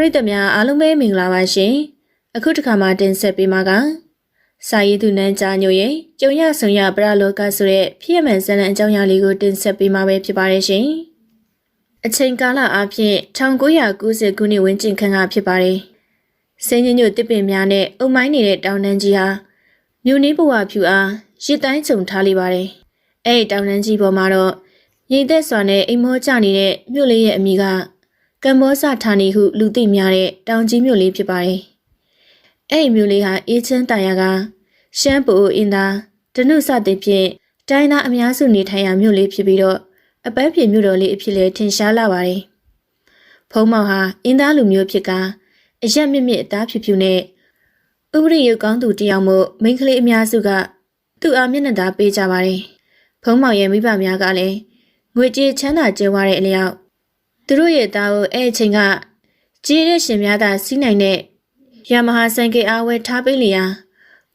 ရိသတ်များအားလုံးပဲမင်္ဂလာပါရှင်အခုတစ်ခါမှတင်ဆက်ပေးမှာကစာရေးသူနန်းကြားညိုရဲ့ကျုံရဆုံရပရလောကဆိုတဲ့ဖြစ်ရမှန်ဇာတ်လမ်းအကြောင်းအရာလေးကိုတင်ဆက်ပေးမှာပဲဖြစ်ပါတယ်ရှင်အချိန်ကာလအဖြစ်1990ခုနှစ်ဝန်းကျင်ခန့်ကဖြစ်ပါတယ်စင်းညညိုတစ်ပင်များနဲ့အုံမိုင်းနေတဲ့တောင်တန်းကြီးဟာမြို့နေဘဝဖြူအားရစ်တိုင်းခြုံထားလိပါတယ်အဲ့ဒီတောင်တန်းကြီးပေါ်မှာတော့ရည်သက်စွာနဲ့အိမ်မောကျနေတဲ့မြို့လေးရဲ့အမိက ကမ္ဘောဇဌာနီဟုလူသိများတဲ့တောင်ကြီးမြို့လေးဖြစ်ပါတယ်။အဲ့ဒီမြို့လေးဟာအေးချမ်းတာယာကရှမ်းပူအင်းသားဒနုစတဲ့ဖြင့်တိုင်းသားအများစုနေထိုင်ရာမြို့လေးဖြစ်ပြီးတော့အပန်းဖြေမြို့တော်လေးအဖြစ်လဲထင်ရှားလာပါတယ်။ဖုံးမောင်ဟာအင်းသားလူမျိုးဖြစ်ကအရက်မြင့်မြင့်အသားဖြူဖြူနဲ့ဥပရိယကောင်းသူတယောက်မို့မိန်းကလေးအများစုကသူ့အားမျက်နှာသားပေးကြပါတယ်။ဖုံးမောင်ရဲ့မိဘများကလည်းငွေကြေးချမ်းသာကြွယ်ဝတဲ့အလျောက် သူတို့ရဲ့သားကိုအဲ့အချိန်ကကြီးတဲ့ရှင်များသာစီးနိုင်တဲ့ရမဟာဆိုင်ကယ်အားဝယ်ထားပေးလျာ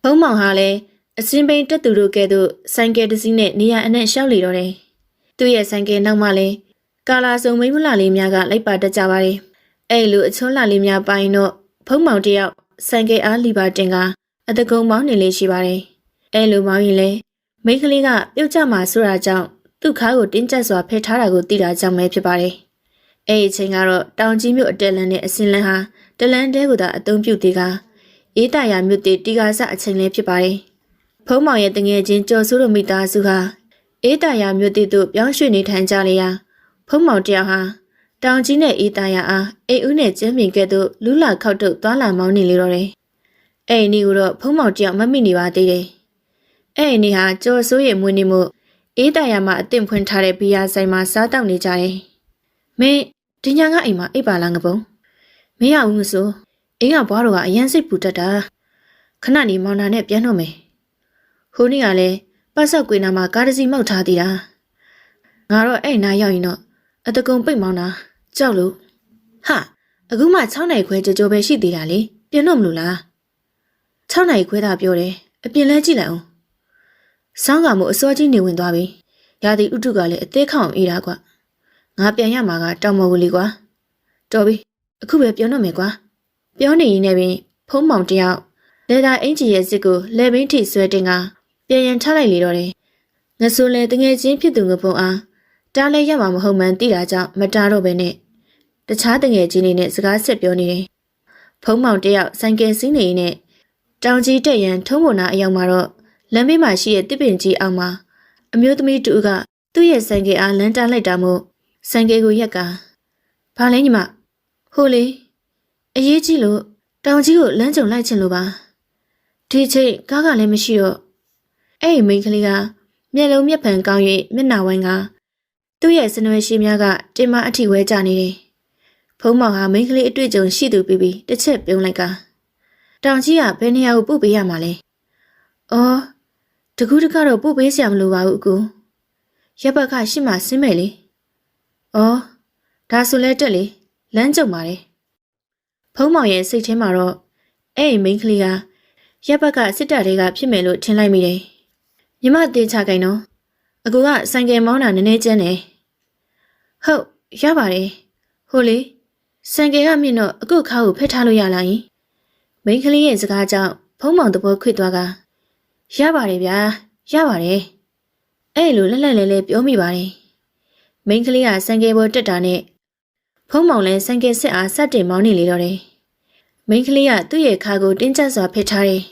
ဘုံမောင်ဟာလည်းအစင်းပိန်တက်သူတို့ကဲ့သို့ဆိုင်ကယ်တစ်စီးနဲ့နေရာအနှံ့ရှောက်လေတော့တယ်။သူ့ရဲ့ဆိုင်ကယ်နောက်မှလည်းကာလာစုံမိန်းမလာလေးများကလိုက်ပါတတ်ကြပါတယ်။အဲ့လိုအချွန်းလာလေးများပိုင်းတော့ဘုံမောင်တယောက်ဆိုင်ကယ်အားလီပါတင်ကအတကုံမောင်းနေလေးရှိပါတယ်။အဲ့လိုမောင်းရင်လေမိန်းကလေးကပြုတ်ကျမှာဆိုတာကြောင့်သူ့ခါကိုတင်းကျပ်စွာဖယ်ထားတာကိုသိတာကြောင့်ပဲဖြစ်ပါတယ်။ အဲ့ဒီအချိန်ကတော့တောင်ကြီးမြို့အတက်လန်းနဲ့အစင်းလန်းဟာတလန်းတဲကိုသာအသုံးပြုသေးကအေးတရာမြို့တည်တီကာဆအချိန်လေးဖြစ်ပါတယ်။ဖုံးမောင်ရဲ့တငယ်ချင်းကျော်စိုးတို့မိသားစုဟာအေးတရာမြို့တည်သို့ပြောင်းရွှေ့နေထိုင်ကြလေရာဖုံးမောင်တယောက်ဟာတောင်ကြီးနဲ့အေးတရာအားအိမ်ဦးနဲ့ကျင်းပင်ကဲ့သို့လူးလာခောက်ထုတ်သွားလာမောင်းနေလေတော့တယ်။အဲ့ဒီနေ့ကတော့ဖုံးမောင်တယောက်မမိနေပါသေးတယ်။အဲ့ဒီနေ့ဟာကျော်စိုးရဲ့မွေးနေ့မှုအေးတရာမှာအသင့်ဖွင့်ထားတဲ့ဘီယာဆိုင်မှာစားတောက်နေကြတယ်။မင်း ဒီညာကအိမ်မှာအိပ်ပါလားငပုံမရဘူးမဆိုအိမ်ကဘွားတော်ကအရန်စိတ်ပူတတ်တာခဏနေမောင်နာနဲ့ပြန်တော့မယ်ဟိုနေ့ကလည်းပတ်ဆက်ကွေနာမှာကားတစ်စီးမောက်ထားသေးတာငါတော့အဲ့နားရောက်ရင်တော့အတကုံပိတ်မောင်းတာကြောက်လို့ဟာအခုမှ6နိုင်ခွဲကြကြပဲရှိသေးတာလေပြန်တော့မလို့လား6နိုင်ခွဲသာပြောတယ်အပြင်လဲကြည့်လိုက်အောင်ဆောင်းကမို့အစောကြီးနေဝင်သွားပြီရာသီဥတုကလည်းအသေးခေါင်အေးတာကွာ ငါပြန်ရမှာကတောင်မကူလေးကွာတော်ပြီအခုပဲပြောတော့မယ်ကွာပြောနေရင်လည်းပင်ဖုံးမောင်တယောက်လေသာအင်ဂျီရဲ့စစ်ကိုလေဘင်းထိဆွဲတင်ကပြန်ရင်ထားလိုက်လေတော့တယ်ငဆိုလဲတငယ်ချင်းဖြစ်သူငပုံအားတားလဲရမှာမဟုတ်မှန်းသိတာကြောင့်မတားတော့ပဲနဲ့တခြားတငယ်ချင်းတွေနဲ့စကားဆက်ပြောနေတယ်ဖုံးမောင်တယောက်ဆိုင်ကယ်စီးနေနဲ့တောင်ကြီးတက်ရန်ထုံးပေါ်နာအရောက်မှာတော့လမ်းဘေးမှာရှိတဲ့တစ်ပင်ကြီးအောင်မှာအမျိုးသမီးတူကသူ့ရဲ့ဆိုင်ကယ်အားလမ်းတားလိုက်တာမို့ ဆိုင်ကယ်ကိုရက်ကဘာလဲညီမဟိုလေအရေးကြီးလို့တောင်ကြီးကိုလမ်းကြုံလိုက်ချင်လို့ပါဒီချိန်ကားကလည်းမရှိတော့အဲ့ဒီမိန်းကလေးကမျက်လုံးမျက်ဖန်ကောင်း၍မျက်နှာဝိုင်းကသူ့ရဲ့စနွယ်ရှိများကတင်မအထိဝဲကြနေတယ်ဖုံးမောင်ဟာမိန်းကလေးအတွေ့အကြုံရှိသူပြီးပြီးတစ်ချက်ပြုံးလိုက်ကတောင်ကြီးကဘယ်နေရာကိုပို့ပေးရမှာလဲအော်တကူးတကတော့ပို့ပေးစရာမလိုပါဘူးအကူရပ်ဘက်ကရှစ်မှဆင်းမယ်လေ။ အော်ဒါဆိုလဲတက်လေလမ်းကြုံပါတယ်။ဖုံးမောင်ရဲ့စိတ်ထဲမှာတော့အဲ့ဒီမိန်းကလေးကရပ်ဘက်ကစစ်တပ်တွေကဖြစ်မယ်လို့ထင်လိုက်မိတယ်။ညီမတင်ချခိုင်တော့အကူကဆိုင်ကယ်မောင်းတာနည်းနည်းကျန်းတယ်။ဟုတ်ရပါတယ်။ဟိုလေဆိုင်ကယ်ကမြင့်တော့အကုခါကိုဖက်ထားလို့ရလားယင်။မိန်းကလေးရဲ့စကားကြောင့်ဖုံးမောင်တဘောခွေသွားကရပါတယ်ဗျာရပါတယ်။အဲ့လိုလက်လက်လဲလဲပြောမိပါတယ်။ မိန်းကလေးကစံကယ်ပေါ်တက်တာနဲ့ဖုံးမောင်လည်းစံကယ်စစ်အားစတင်မောင်းနေလေတော့တယ်။မိန်းကလေးကသူ့ရဲ့ခါကိုတင်းကျပ်စွာဖစ်ထားတယ်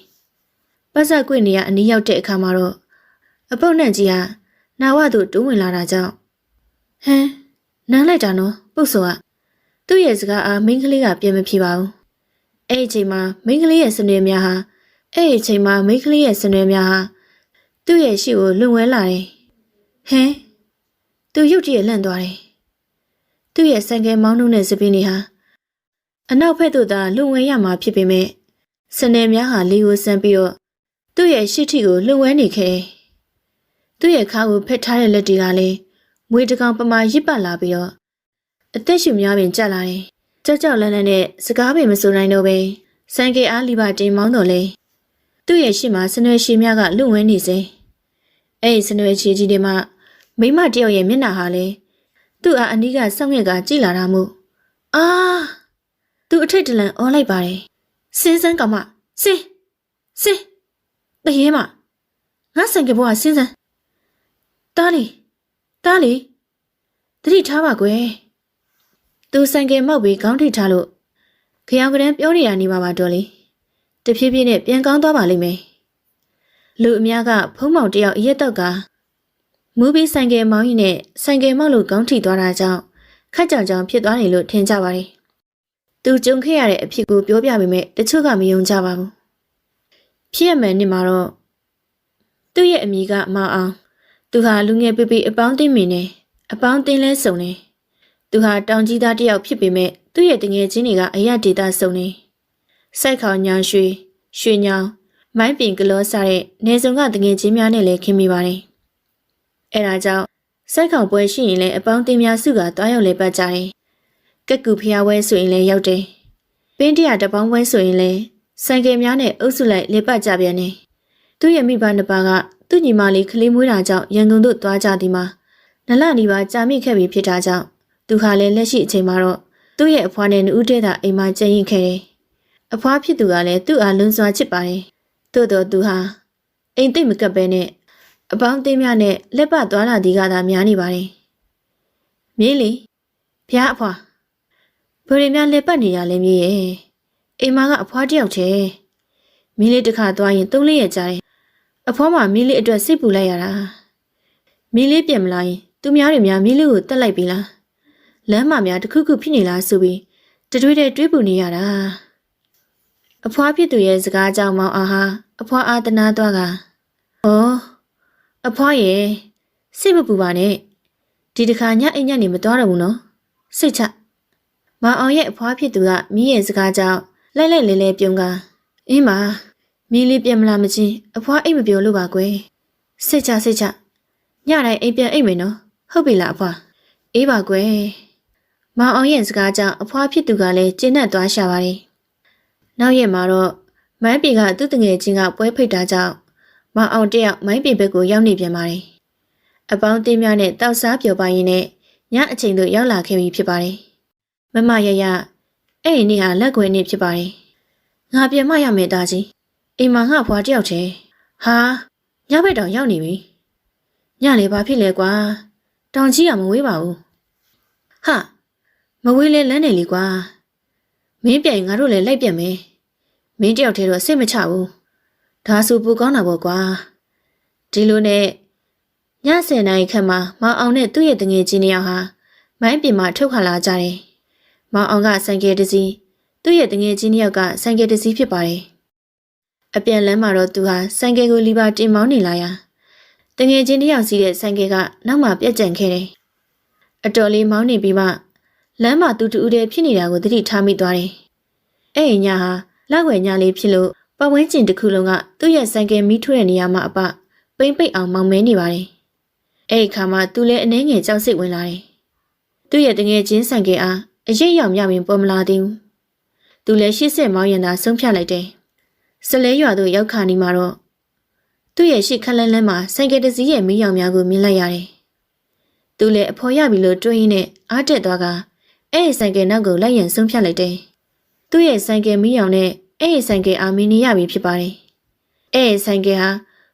။ပတ်ဆက်ကွေ့နေရအနီးရောက်တဲ့အခါမှာတော့အပုတ်နဲ့ကြီးကနာဝသူတိုးဝင်လာတာကြောင့်ဟမ်နမ်းလိုက်တာနော်ပုတ်စောကသူ့ရဲ့စကားအားမိန်းကလေးကပြန်မဖြေပါဘူး။အဲ့ဒီအချိန်မှာမိန်းကလေးရဲ့စနွေများဟာအဲ့ဒီအချိန်မှာမိန်းကလေးရဲ့စနွေများဟာသူ့ရဲ့ရှေ့ကိုလွန်ဝဲလာတယ်။ဟမ် သူရုတ်တရက်လန့်သွားတယ်။သူ့ရဲ့ဆိုင်ကယ်မောင်းနှုတ်တဲ့စပင်းတွေဟာအနောက်ဘက်သို့သာလွန်ဝဲရမှာဖြစ်ပေမဲ့စနယ်များဟာလေကိုဆန်ပြီးတော့သူ့ရဲ့ရှစ်ထီကိုလွန်ဝဲနေခဲ့တယ်။သူ့ရဲ့ခါကိုဖက်ထားတဲ့လက်တွေကလည်းမွေးတကောင်ပမာရစ်ပတ်လာပြီးတော့အသက်ရှူများပင်ကြက်လာတယ်။ကြောက်ကြောက်လန့်လန့်နဲ့စကားပင်မဆိုနိုင်တော့ပဲဆိုင်ကယ်အားလီပါတင်မောင်းတော့လေသူ့ရဲ့ရှစ်မှာစနွယ်ရှည်များကလွန်ဝဲနေစေ။အဲ့ဒီစနွယ်ရှည်ကြီးတွေမှာ မိမတယောက်ရဲ့မျက်နှာဟာလေသူ့အားအနီးကစောင့်ရက်ကကြည်လာတာမို့အာသူအထိတ်တလန့်အော်လိုက်ပါတယ်စင်းစန်းကောင်မစင်းစင်းတရေမငါဆိုင်ကဘောကစင်းစန်းတားလီတားလီတတိထားပါကွယ်သူဆိုင်ကမောက်ပြီးခေါင်းထိပ်ထားလို့ခရောင်ကရန်ပြောနေရနေပါပါတော်လေတဖြည်းဖြည်းနဲ့ပြန်ကောင်းသွားပါလိမ့်မယ်လူအများကဖုံးမောင်တယောက်အရက်တော့က မူပြီးဆိုင်ကမောင်းရင်နဲ့ဆိုင်ကမောက်လို့ခေါင်းထိသွားတာကြောင့်ခက်ကြောင်ကြောင်ဖြစ်သွားတယ်လို့ထင်ကြပါတယ်သူကြုံခဲ့ရတဲ့အဖြစ်ကိုပြောပြပေမဲ့တချို့ကမယုံကြပါဘူးဖြစ်ရမှန်နေမှာတော့သူ့ရဲ့အမိကမောင်အောင်သူဟာလူငယ်ပြပြအပေါင်းအသင်းမင်းနဲ့အပေါင်းအသင်းလဲစုံနေသူဟာတောင်ကြီးသားတစ်ယောက်ဖြစ်ပေမဲ့သူ့ရဲ့တငယ်ချင်းတွေကအယက်ဒေတာစုံနေစိုက်ခေါင်ညောင်ရွှေရွှေညောင်မိုင်းပင်ကလောစားတဲ့နေစုံကတငယ်ချင်းများနဲ့လည်းခင်မိပါတယ် အဲဒါကြောင့်စိုက်ခေါင်ပွဲရှိရင်လည်းအပေါင်းအသင်းများစုကတွားရောက်လဲပတ်ကြတယ်ကက်ကူဖျားဝဲဆိုရင်လည်းရောက်တယ်ပင်းတရတပေါင်းပွဲဆိုရင်လည်းဆိုင်ကယ်များနဲ့အုပ်စုလိုက်လေပတ်ကြပြန်တယ်သူ့ရဲ့မိဘနှစ်ပါးကသူ့ညီမလေးကလေးမွေးတာကြောင့်ရန်ကုန်သို့သွားကြသည်မှာနလနီပါကြာမိခဲ့ပြီဖြစ်တာကြောင့်သူဟာလည်းလက်ရှိအချိန်မှာတော့သူ့ရဲ့အဖွားနဲ့နှူးတဲ့တာအိမ်မှာကျန်ရင်ခဲ့တယ်။အဖွားဖြစ်သူကလည်းသူ့အားလွန်စွာချစ်ပါတယ်။သို့တော့သူဟာအိမ်သိမ့်မကပ်ပဲနဲ့ အပေါင်းအသင်းများနဲ့လက်ပတ်သွားလာသည်ကသာများနေပါတယ်။မြင်းလီဖျားအဖွားဘယ်လိုများလက်ပတ်နေရလဲမြေရဲ့အိမ်မှာကအဖွားတစ်ယောက်ချေမင်းလေးတစ်ခါသွားရင်သုံးလေးရကြတယ်အဖွားမှမင်းလေးအတွက်စိတ်ပူလိုက်ရတာမင်းလေးပြင်မလာရင်သူများတွေများမင်းလေးကိုတက်လိုက်ပြီလားလမ်းမများတစ်ခုခုဖြစ်နေလားဆိုပြီးတတွေးတဲ့တွေးပူနေရတာအဖွားဖြစ်သူရဲ့စကားကြောင့်မောင်အားဟာအဖွားအားတနာသွားကဩ အဖွားရဲ့စိတ်မပူပါနဲ့ဒီတစ်ခါညအိမ်ညက်နေမသွားတော့ဘူးနော်စိတ်ချမောင်အောင်ရဲ့အဖွားဖြစ်သူကမိရဲ့စကားကြောင့်လိုက်လိုက်လဲလဲပြုံးကအင်းပါမင်းလေးပြန်မလာမချင်းအဖွားအိတ်မပြောလို့ပါကွယ်စိတ်ချစိတ်ချညတိုင်းအိမ်ပြန်အိတ်မယ်နော်ဟုတ်ပြီလားအဖွားအေးပါကွယ်မောင်အောင်ရဲ့စကားကြောင့်အဖွားဖြစ်သူကလည်းကျဉ်းနှံ့သွားရှာပါတယ်နောက်ရက်မှာတော့မိုင်းပေကသူ့တငယ်ချင်းကပွဲဖိတ်တာကြောင့် မောင်အောင်တယောက်မိုင်းပေဘက်ကိုရောက်နေပြန်ပါတယ်အပေါင်းအသင်းများနဲ့တောက်စားပျော်ပါရင်းနဲ့ညအချိန်သို့ရောက်လာခဲ့ပြီဖြစ်ပါတယ်မမရရအဲ့ဒီနေ့ဟာလက်ွယ်နေ့ဖြစ်ပါတယ်ငါပြန်မရမယ်တာကြီးအိမ်မှာငါဖွာတယောက်ချေဟာညဘက်တောင်ရောက်နေပြီညလေဘာဖြစ်လဲကွာတောင်ကြီးကမဝေးပါဘူးဟာမဝေးလဲလမ်းနေလीကွာမင်းပြန်ငါတို့လည်းလိုက်ပြန်မယ်မင်းတယောက်တည်းတော့စိတ်မချဘူး ဒါဆိုပူကောင်းတာပေါ့ကွာဒီလိုနဲ့ည10နာရီခန့်မှာမောင်အောင်နဲ့သူ့ရဲ့တငယ်ချင်းတယောက်ဟာမိုင်းပြင်မှာထုတ်ခါလာကြတယ်မောင်အောင်ကဆိုင်ကယ်တစ်စီးသူ့ရဲ့တငယ်ချင်းတယောက်ကဆိုင်ကယ်တစ်စီးဖြစ်ပါတယ်အပြန်လမ်းမှာတော့သူဟာဆိုင်ကယ်ကိုလီပါတင်မောင်းနေလာရာတငယ်ချင်းတယောက်စီးတဲ့ဆိုင်ကယ်ကနောက်မှပြက်ကျန်ခဲ့တယ်။အတော်လေးမောင်းနေပြီးမှလမ်းမှာသူတူဦးတဲ့ဖြစ်နေတာကိုသတိထားမိသွားတယ်။အဲ့ဒီညဟာလောက်ွယ်ညလေးဖြစ်လို့ ပဝင်းကျင်တစ်ခုလုံးကသူ့ရဲ့ဆိုင်ကယ်မီးထွေးတဲ့နေရာမှာအပပိမ့်ပိတ်အောင်မောင်မဲနေပါတယ်။အဲ့ဒီခါမှာသူလည်းအနှဲငယ်ကြောက်စိတ်ဝင်လာတယ်။သူ့ရဲ့တငယ်ချင်းဆိုင်ကယ်အားအရေးရောက်မြရင်ပေါ်မလာသေးဘူး။သူလည်းရှစ်ဆက်မောင်းရင်သာဆုံးဖြတ်လိုက်တယ်။စလဲရွာသို့ရောက်ခါနေမှာတော့သူ့ရဲ့ရှစ်ခက်လန်းလန်းမှာဆိုင်ကယ်တစ်စီးရဲ့မီးရောင်များကိုမြင်လိုက်ရတယ်။သူလည်းအဖော်ရပြီလို့တွေးရင်းနဲ့အားတက်သွားကအဲ့ဒီဆိုင်ကယ်နောက်ကိုလိုက်ရန်ဆုံးဖြတ်လိုက်တယ်။သူ့ရဲ့ဆိုင်ကယ်မီးရောင်နဲ့ အဲ့ဒီဆိုင်ကယ်အာမီနေရပြီဖြစ်ပါတယ်။အဲ့ဒီဆိုင်ကယ်ဟာ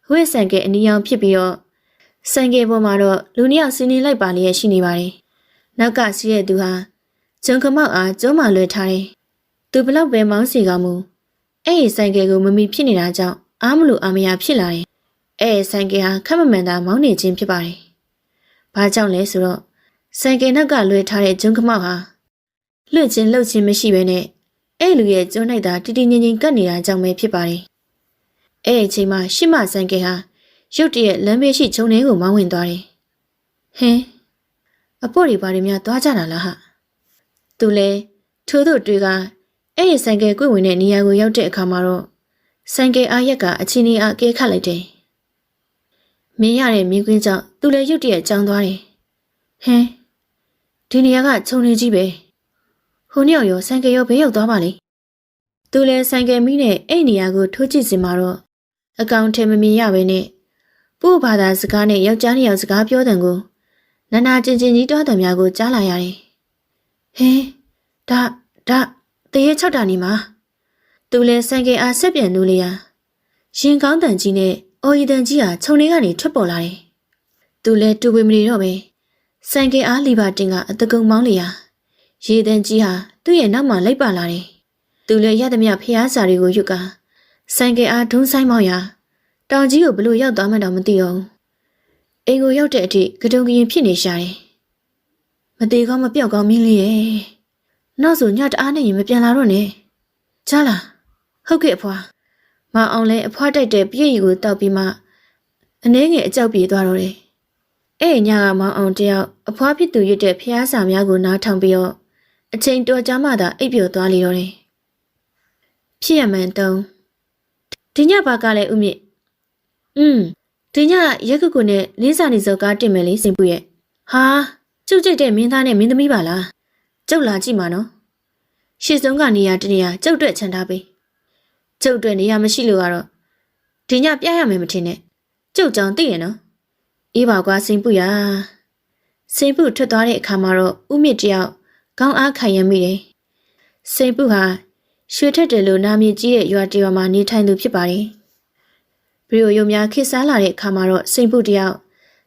ဝိဆိုင်ကယ်အနီရောင်ဖြစ်ပြီးတော့ဆိုင်ကယ်ပေါ်မှာတော့လူနှစ်ယောက်စီးနေလိုက်ပါလျက်ရှိနေပါတယ်။နောက်ကစီးတဲ့သူဟာဂျုံကမောက်အားကျုံးမှလွယ်ထားတယ်။သူဘလောက်ပဲမောင်းစီကမူအဲ့ဒီဆိုင်ကယ်ကိုမမီဖြစ်နေတာကြောင့်အားမလို့အာမရဖြစ်လာတယ်။အဲဆိုင်ကယ်ဟာခက်မမှန်တာမောင်းနေခြင်းဖြစ်ပါတယ်။ဘာကြောင့်လဲဆိုတော့ဆိုင်ကယ်နောက်ကလွှဲထားတဲ့ဂျုံကမောက်ဟာလွတ်ချင်းလှုပ်ချင်းမရှိဘဲနဲ့ အဲ့လူရဲ့ကျွန်းလိုက်တာတီတီငင်ငင်ကတ်နေတာကြောင့်ပဲဖြစ်ပါတယ်။အဲ့အချိန်မှာရှစ်မဆိုင်ကယ်ဟာရုတ်တရက်လမ်းဘေးရှိခြုံထဲကိုမောင်းဝင်သွားတယ်။ဟင်းအဖို့တွေဘာတွေများသွားကြတာလားဟာ။သူလဲထိုးတို့တွေကအဲ့ဒီဆိုင်ကယ်ကွင့်ဝင်တဲ့နေရာကိုရောက်တဲ့အခါမှာတော့ဆိုင်ကယ်အားရက်ကအချင်းကြီးအကဲခတ်လိုက်တယ်။မင်းရတဲ့မြင်းကွင်းကြောင့်သူလည်းရုတ်တရက်ကြောင်းသွားတယ်။ဟင်းဒီနေရာကခြုံနေကြီးပဲ။ ဟိုနှစ်ယောက်ရောဆိုင်ကယ်ရောဘေးရောက်သွားပါလေ။သူလည်းဆိုင်ကယ်မိနဲ့အဲ့နေရာကိုထိုးကြည့်စင်မှာတော့အကောင်ထဲမမြင်ရပဲနဲ့ပို့ဘာသာစကားနဲ့ယောက်ျားနှစ်ယောက်စကားပြောတဲ့ကိုနာနာကျင်ကျင်ကြီးတွားတယ်များကိုကြားလာရတယ်။ဟင်းဒါဒါတရေ၆တာနေမှာသူလဲဆိုင်ကယ်အားဆက်ပြန်နူးလျာရင်ကောင်းတန်ကြီးနဲ့အော်ရီတန်ကြီးဟာခြုံထဲကနေထွက်ပေါ်လာတယ်သူလဲတူဝေမနေတော့ပဲဆိုင်ကယ်အားလီပါတင်ကအတကုံမောင်းလျာရေ တန်ကြီးဟာသူ့ရဲ့နောက်မှာလိုက်ပါလာတယ်သူလဲရသမျှဖျားစာတွေကိုယူကာဆိုင်ကယ်အားဒုံးဆိုင်မောင်းရာတောင်ကြီးကိုဘလို့ရောက်သွားမှတော့မသိတော့ဘူးအိမ်ကိုရောက်တဲ့အထိကတုံကရင်ဖြစ်နေရှာတယ်မသေးကောင်းမပြောက်ကောင်းမင်းလေးရဲ့နောက်ဆိုညတအားနဲ့ရင်မပြန်လာတော့နဲ့ကြားလားဟုတ်ကဲ့အဖွာမအောင်လဲအဖွာတိုက်တဲ့ပြည့်ရီကိုတောက်ပြီးမှအနှဲငယ်အကြောက်ပြေသွားတော့တယ်အဲ့ညကမောင်အောင်တယောက်အဖွာဖြစ်သူရွတ်တဲ့ဖျားစာများကိုနားထောင်ပြီးတော့ အချိန်တော်ကြာမှသာအိပ်ပျော်သွားလေတော့တယ်ဖြစ်ရမှန်တုံးဒီညဘာကလည်းဥမြင့်อืมဒီညရက်ကုတ်ကုနဲ့လင်းစာနေစောကားတင်မယ်လေစင်ပူရဲ့ဟာကျုပ်ကြိတ်တဲ့မင်းသားနဲ့မင်းသမီးပါလားကျုပ်လာကြည့်မှာနော်ရှေ့ဆုံးကနေရာတနေရာကျုပ်အတွက်ခြံထားပေးကျုပ်အတွက်နေရာမရှိလို့ကတော့ဒီညပြရမယ်မထင်နဲ့ကျုပ်ကြောင့်သိရနော်အေးပါကွာစင်ပူရစင်ပူထွက်သွားတဲ့အခါမှာတော့ဥမြင့်တယောက် ခေါင်းအားခံရမိတယ်စင်ပူဟာရွှေထက်တယ်လို့နာမည်ကြီးတဲ့ရွာတရွာမှာနေထိုင်သူဖြစ်ပါတယ်ဘရီယိုယုံများခေတ်စားလာတဲ့အခါမှာတော့စိန်ပုတယောက်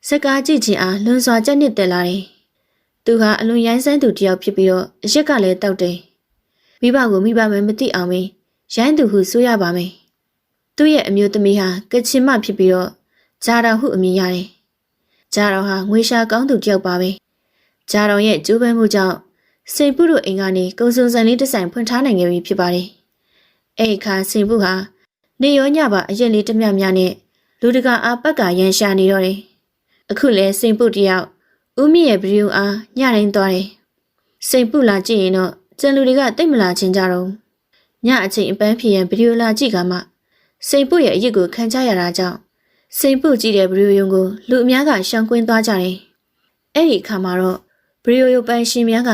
စကားကြည့်ခြင်းအားလွန်စွာကြက်နစ်တက်လာတယ်။သူဟာအလွန်ရိုင်းစမ်းသူတယောက်ဖြစ်ပြီးတော့အရက်ကလည်းတောက်တယ်။မိဘကိုမိဘမှမသိအောင်မင်းရိုင်းသူဟုဆိုရပါမယ်။သူ့ရဲ့အမျိုးသမီးဟာကချင်မဖြစ်ပြီးတော့ဂျာတော်ဟုအမည်ရတယ်။ဂျာတော်ဟာငွေရှာကောင်းသူတယောက်ပါပဲ။ဂျာတော်ရဲ့ကြိုးပမ်းမှုကြောင့် စိန်ပုတို့အိမ်ကနေကုံစုံစံလေးတစ်ဆိုင်ဖွင့်ထားနိုင်ခဲ့ပြီဖြစ်ပါတယ်။အဲ့ဒီအခါစိန်ပုဟာနေရောညပါအရက်လေးတစ်မြတ်များနဲ့လူတကာအားပတ်ကရန်ရှာနေတော့တယ်။အခုလဲစိန်ပုတယောက်ဦးမြင့်ရဲ့ဗီဒီယိုအားညတိုင်းသွားတယ်။စိန်ပုလာကြည့်ရင်တော့ကျန်လူတွေကတိတ်မလာချင်းကြတော့ဘူး။ညအချိန်အပန်းဖြစ်ရင်ဗီဒီယိုလာကြည့်ကမှစိန်ပုရဲ့အရက်ကိုခံကြရတာကြောင့်စိန်ပုကြည့်တဲ့ဗီဒီယိုရုံကိုလူအများကရှောင်ကွင်းသွားကြတယ်။အဲ့ဒီအခါမှာတော့ဗီဒီယိုရုပ်ပိုင်ရှင်များက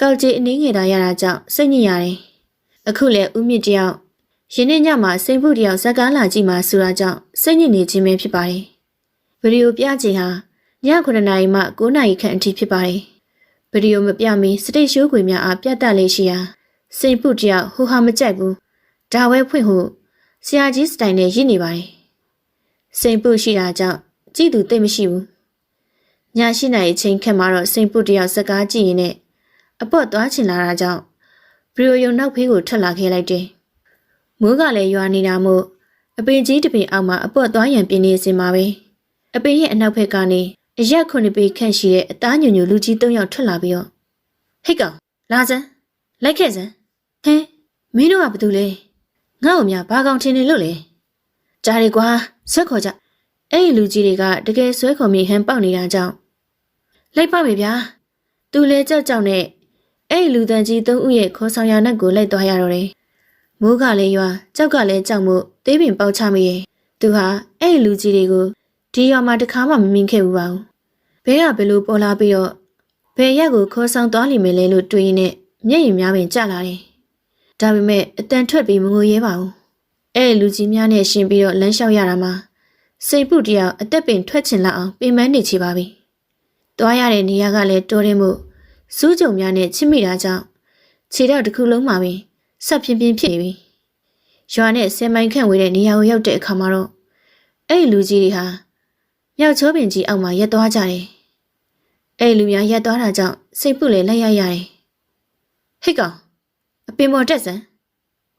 ကောက်ကြီးအနည်းငယ်သာရတာကြောင့်စိတ်ညစ်ရတယ်။အခုလဲဦးမြင့်တယောက်ယင်းနေ့ညမှာစိန်ဖို့တယောက်ဇက်ကားလာကြည့်မှဆိုတာကြောင့်စိတ်ညစ်နေခြင်းပဲဖြစ်ပါတယ်။ဗီဒီယိုပြချိန်ဟာည9နာရီမှ9နာရီခန့်အထိဖြစ်ပါတယ်။ဗီဒီယိုမပြမီစတိတ်ရှိုးခွေများအားပြတ်တက်လေးရှိရာစိန်ဖို့တယောက်ဟိုဟာမကြိုက်ဘူး။ဒါဝဲဖွင့်ဟုဆရာကြီးစတိုင်နဲ့ရစ်နေပါတယ်။စိန်ဖို့ရှိတာကြောင့်ကြည့်သူသိမရှိဘူး။ညရှိနိုင်အချိန်ခက်မှာတော့စိန်ဖို့တယောက်ဇက်ကားကြည့်ရင်နဲ့ အပေါ့သွားချင်လာတာကြောင့်ဗီဒီယိုရုံနောက်ဖေးကိုထွက်လာခဲ့လိုက်တယ်။မိုးကလည်းရွာနေတာမို့အပင်ကြီးတစ်ပင်အောက်မှာအပေါ့သွားရန်ပြင်းနေစင်ပါပဲ။အပင်ရဲ့အနောက်ဘက်ကနေအရက်ခုနှစ်ပေခန့်ရှိတဲ့အသားညွညွလူကြီး၃ယောက်ထွက်လာပြီးတော့ဟိတ်ကောင်လာစမ်းလိုက်ခဲ့စမ်းဟဲမင်းတို့ကဘာတူလဲငါ့ကိုများဘာကောင်ထင်နေလို့လဲကြားရီကွာဆွဲခေါ်ကြအဲ့ဒီလူကြီးတွေကတကယ်ဆွဲခေါ်မိဟန်ပေါက်နေတာကြောင့်လိုက်ပါမယ်ဗျာသူလဲကြောက်ကြောက်နဲ့ အဲ့ဒီလူတန်ကြီးသုံးဦးရဲ့ခေါ်ဆောင်ရနက်ကိုလိုက်သွားရတော့တယ်။မိုးကလည်းရွာကြောက်ကလည်းကြောက်မှုသေးပင်ပေါက်ချမိရဲ့သူဟာအဲ့ဒီလူကြီးတွေကိုဒီရွာမှာတခါမှမမြင်ခဲ့ဘူးပါဘူး။ဘဲကဘယ်လိုပေါ်လာပြီးတော့ဘယ်ရက်ကိုခေါ်ဆောင်သွားလိမ့်မယ်လဲလို့တွေးရင်းနဲ့မျက်ရည်များပင်ကျလာတယ်။ဒါပေမဲ့အတန်ထွက်ပြီးမငိုရဲပါဘူး။အဲ့ဒီလူကြီးများနဲ့ရှင်ပြီးတော့လမ်းလျှောက်ရတာမှာစိတ်ပုတယောက်အသက်ပင်ထွက်ချင်လောက်အောင်ပင်ပန်းနေချပါပြီ။သွားရတဲ့နေရာကလည်းတိုးရင်မှု စူးကြုံများနဲ့ချစ်မိတာကြောင့်ခြေတော့တစ်ခုလုံးမှာပင်ဆက်ပြင်းပြင်းဖြစ်နေပြီ။ရွာနဲ့ဆယ်မိုင်ခန့်ဝေးတဲ့နေရာကိုရောက်တဲ့အခါမှာတော့အဲ့ဒီလူကြီးတွေဟာမြောက်ချိုးပင်ကြီးအောက်မှာရက်သွားကြတယ်။အဲ့ဒီလူများရက်သွားတာကြောင့်စိတ်ပုလည်းလက်ရရတယ်။ဟိတ်ကောင်အပင်ပေါ်တက်စမ်း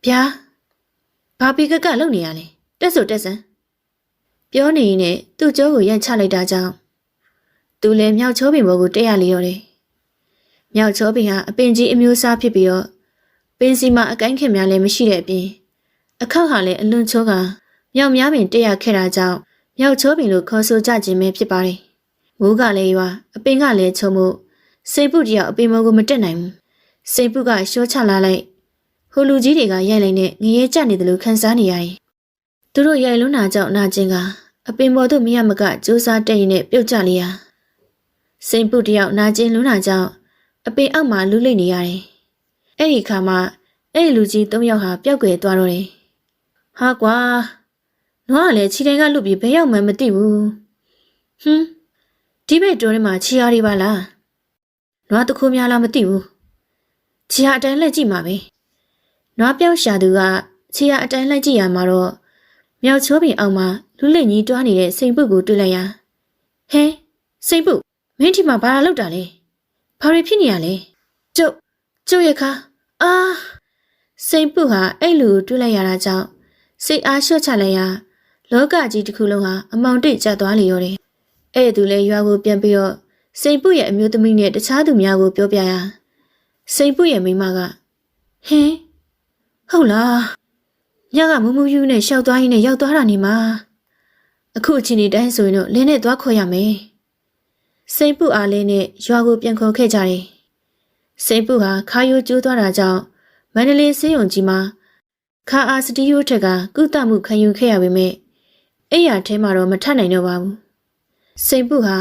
ဗျာဘာပီကကလုံနေရလဲတက်ဆိုတက်စမ်းပြောနေရင်နဲ့သူ့ကြောကိုရန်ချလိုက်တာကြောင့်သူလည်းမြောက်ချိုးပင်ပေါ်ကိုတက်ရလေတော့တယ်။ မြောက်ချောပင်ဟာအပင်ကြီးအမျိုးအစားဖြစ်ပြီးတော့ပင်စီမှာအကိုင်းခင်များလည်းမရှိတဲ့အပြင်အခောက်ဟာလည်းအလွန်ချောကမြောက်များပင်တက်ရခဲ့တာကြောင့်မြောက်ချောပင်လို့ခေါ်ဆိုကြခြင်းပဲဖြစ်ပါတယ်။မိုးကလည်းရွာအပင်ကလည်းချုံမှုစိတ်ပုတယောက်အပင်မောကိုမတက်နိုင်ဘူး။စိတ်ပုကရှောချလာလိုက်ဟိုလူကြီးတွေကရိုက်လိုက်နဲ့ငရဲကျနေတယ်လို့ခံစားနေရတယ်။သူတို့ရိုက်လွန်းတာကြောင့်နာကျင်ကအပင်ပေါ်သို့မရမကစူးစားတက်ရင်နဲ့ပြုတ်ကျလေရ။စိတ်ပုတယောက်နာကျင်လွန်းတာကြောင့် အပင်အောက်မှာလူလိမ့်နေရတယ်။အဲ့ဒီခါမှာအဲ့ဒီလူကြီး၃ယောက်ဟာပျောက်ကွယ်သွားတော့တယ်။ဟာကွာနွားကလည်းခြေတိုင်ကလွတ်ပြီးဘယ်ရောက်မှမသိဘူး။ဟွန်းဒီဘက်တိုးထဲမှာခြေအားတွေပါလား။နွားတခုများလားမသိဘူး။ခြေအားအတိုင်းလက်ကြည့်မှာပဲနွားပြောက်ရှာသူကခြေရအတိုင်းလိုက်ကြည့်ရမှာတော့မြောက်ချိုးပင်အောက်မှာလူလက်ကြီးတွားနေတဲ့စိန်ပုတ်ကိုတွေ့လိုက်ရဟဲစိန်ပုတ်မင်းဒီမှာဘာလာလောက်တာလဲ ဘာတွေဖြစ်နေရလဲကျုပ်ကျုပ်ရခါအာစိန်ပုတ်ဟာအဲ့လူကိုတွေ့လိုက်ရတာကြောင့်စိတ်အားလျှော့ချလိုက်ရလောကကြီးတစ်ခုလုံးဟာအမောင်တိတ်ကျသွားလေရောတယ်အဲ့သူလည်းရွာကိုပြန်ပြီးတော့စိန်ပုတ်ရဲ့အမျိုးသမီးနဲ့တခြားသူများကိုပြောပြရစိန်ပုတ်ရဲ့မိန်းမကဟင်းဟုတ်လားညကမူမူယူနဲ့ရှောက်သွားရင်းနဲ့ရောက်သွားတာနေမှာအခုအချိန်ဒီတိုင်းဆိုရင်တော့လင်းနဲ့သွားခေါ်ရမယ် စိန်ပုအားလေးနဲ့ရွာကိုပြန်ခေါ်ခဲ့ကြတယ်စိန်ပုဟာခါယိုကျိုးသွားတာကြောင့်မန္တလေးစေယုံကြီးမှာခါအာစတီယိုထက်ကကုသမှုခံယူခဲ့ရပေမဲ့အဲ့ရထဲမှာတော့မထနိုင်တော့ပါဘူးစိန်ပုဟာ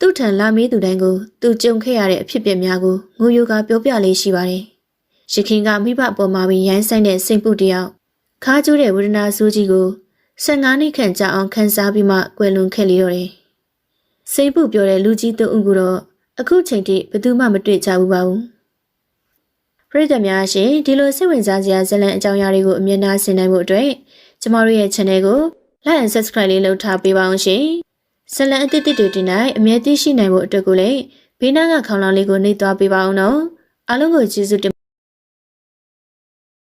သူ့ထံလာမေးသူတိုင်းကိုသူကြုံခဲ့ရတဲ့အဖြစ်အပျက်များကိုငိုယိုကပြောပြလေးရှိပါတယ်ရခင်ကမိဘအပေါ်မှာပြီးရိုင်းဆိုင်တဲ့စိန်ပုတယောက်ခါကျိုးတဲ့ဝေဒနာဆိုးကြီးကို15နှစ်ခန့်ကြာအောင်ခံစားပြီးမှကွယ်လွန်ခဲ့လေတော့တယ် စိန်ပုပြောတဲ့လူကြီးသုံးဦးကတော့အခုချိန်ထိဘယ်သူမှမတွေ့ကြဘူးပါဘူးပရိသတ်များရှင်ဒီလိုစိတ်ဝင်စားစရာဇာတ်လမ်းအကြောင်းအရာတွေကိုအမြင်သားဆင်နိုင်မှုအတွက်ကျမတို့ရဲ့ channel ကို like and subscribe လေးလုပ်ထားပေးပါအောင်ရှင်ဇာတ်လမ်းအသစ်တွေတင်တိုင်းအမြဲတမ်းရှိနိုင်ဖို့အတွက်ကိုလည်းဘေးနားကခေါင်းလောင်းလေးကိုနှိပ်သွားပေးပါအောင်နော်အားလုံးကိုကျေးဇူးတင်